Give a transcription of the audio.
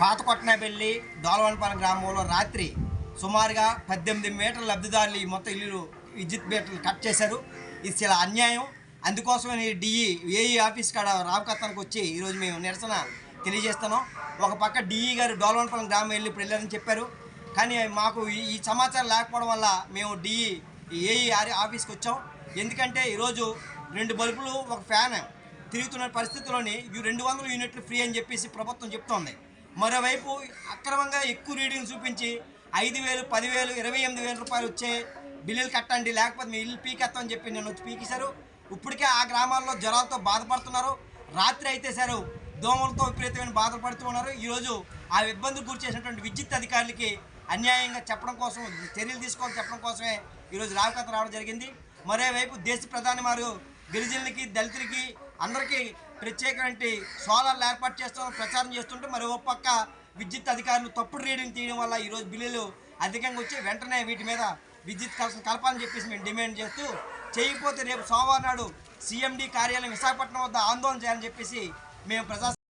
పాత కొట్టనపల్లి గ్రామంలో రాత్రి సుమారుగా పద్దెనిమిది మీటర్ల లబ్ధిదారులు ఈ మొత్తం ఇల్లు విద్యుత్ మీటర్లు కట్ చేశారు. ఇది చాలా అన్యాయం. అందుకోసమని డిఈ ఏఈ ఆఫీస్ కాడ రామకత్తానికి వచ్చి ఈరోజు మేము నిరసన తెలియజేస్తున్నాం. ఒక పక్క డిఈ గారు డోలవనపాలెం గ్రామం వెళ్ళి ఇప్పుడు వెళ్ళారని చెప్పారు. కానీ మాకు ఈ- ఈ సమాచారం లేకపోవడం వల్ల మేము డిఈ ఏఈ ఆఫీస్కి వచ్చాం. ఎందుకంటే ఈరోజు రెండు బల్బులు ఒక ఫ్యాన్ తిరుగుతున్న పరిస్థితుల్లోని ఇవి రెండు వందల యూనిట్లు ఫ్రీ అని చెప్పేసి ప్రభుత్వం చెప్తోంది. మరోవైపు అక్రమంగా ఎక్కువ రీడింగ్ చూపించి ఐదు వేలు పదివేలు ఇరవై ఎనిమిది వేల రూపాయలు వచ్చే బిల్లులు కట్టండి లేకపోతే మీ ఇల్లు పీకెత్తామని చెప్పి నిన్న వచ్చి పీకేశారు. ఇప్పటికే ఆ గ్రామాల్లో జ్వరాలతో బాధపడుతున్నారు. రాత్రి అయితే సరే దోమలతో విపరీతమైన బాధపడుతూ ఉన్నారు. ఈరోజు ఆ ఇబ్బందులు గురి చేసినటువంటి విద్యుత్ అధికారులకి అన్యాయంగా చెప్పడం కోసం చర్యలు తీసుకోవాలని చెప్పడం కోసమే ఈరోజు రావకత రావడం జరిగింది. మరోవైపు దేశ ప్రధాని వారు గిరిజనులకి దళితులకి అందరికీ ప్రత్యేకమైన సోలార్లు ఏర్పాటు చేస్తూ ప్రచారం చేస్తుంటే మరి ఒక పక్క విద్యుత్ అధికారులు తప్పుడు రీడింగ్ తీయడం వల్ల ఈరోజు బిల్లులు అధికంగా వచ్చి వెంటనే వీటి మీద విద్యుత్ కలప కలపాలని చెప్పేసి మేము డిమాండ్ చేస్తూ చేయకపోతే రేపు సోమవారం నాడు సీఎండి కార్యాలయం విశాఖపట్నం వద్ద ఆందోళన చేయాలని చెప్పేసి మేము ప్రజా